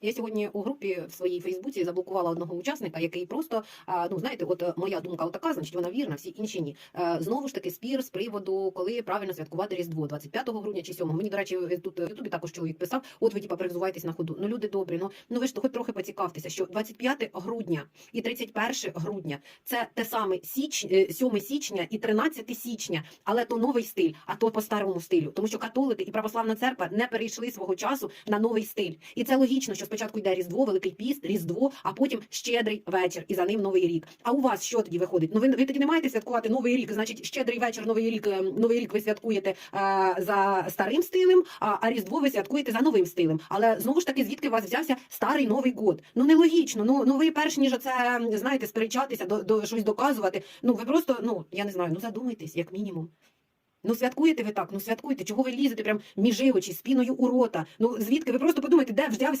Я сьогодні у групі в своїй Фейсбуці заблокувала одного учасника, який просто, ну знаєте, от е, моя думка отака, значить вона вірна, всі інші ні. Е, Знову ж таки, спір з приводу, коли правильно святкувати Різдво, 25 грудня чи 7. Мені, до речі, е, тут в Ютубі також чоловік писав, от ви типа призувайтесь на ходу. Ну, люди добрі, ну, ну ви ж хоч трохи поцікавтеся, що 25 грудня і 31 грудня це те саме січ, е, 7 січня і 13 січня, але то новий стиль, а то по старому стилю. Тому що католики і православна церква не перейшли свого часу на новий стиль. І це логічно, що спочатку йде Різдво, Великий Піст, Різдво, а потім щедрий вечір, і за ним Новий рік. А у вас що тоді виходить? Ну ви, ви тоді не маєте святкувати Новий рік, значить, щедрий вечір, Новий рік, е, Новий рік ви святкуєте е, за старим стилем, а, а Різдво ви святкуєте за новим стилем. Але знову ж таки, звідки у вас взявся старий Новий год? Ну нелогічно. Ну, ну ви перш ніж це знаєте, сперечатися, до, до щось доказувати. Ну ви просто, ну я не знаю, ну задумайтесь, як мінімум. Ну святкуєте ви так, ну святкуйте, чого ви лізете прям між очі, спіною у рота. Ну звідки ви просто подумайте, де взявся